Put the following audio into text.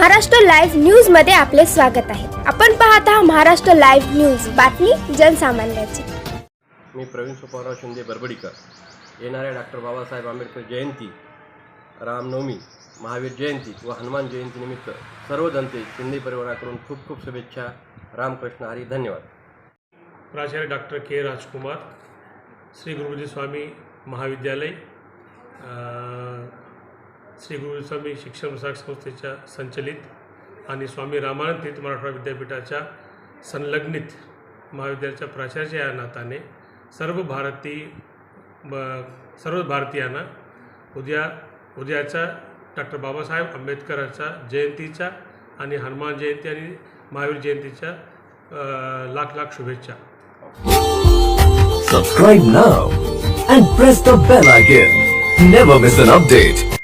Maharashtra live न्यूजमध्ये आपले स्वागत आहे. आपण पाहत आहात महाराष्ट्र लाईव्ह न्यूज. बातमी जनसामान्याची. मी प्रवीण सुपाराव शिंदे बरबडीकर. येणाऱ्या डॉक्टर बाबासाहेब आंबेडकर जयंती रामनवमी महावीर जयंती व हनुमान जयंतीनिमित्त सर्व जनते शिंदे परिवाराकडून खूप खूप शुभेच्छा. रामकृष्ण हरी धन्यवाद. प्राचार्य डॉक्टर के राजकुमार श्री गुरुजी स्वामी महाविद्यालय श्री गुरुजी स्वामी शिक्षण प्रसारक संस्थेच्या संचलित आणि स्वामी रामानंद तीर्थ मराठवाडा विद्यापीठाच्या संलग्नित महाविद्यालयाच्या प्राचार्य या नाताने सर्व भारतीय ब- सर्व भारतीयांना उद्या उद्याचा डॉक्टर बाबासाहेब आंबेडकरांचा जयंतीच्या आणि हनुमान जयंती आणि महावीर जयंतीच्या लाख लाख शुभेच्छा subscribe now and press the bell icon never miss an update.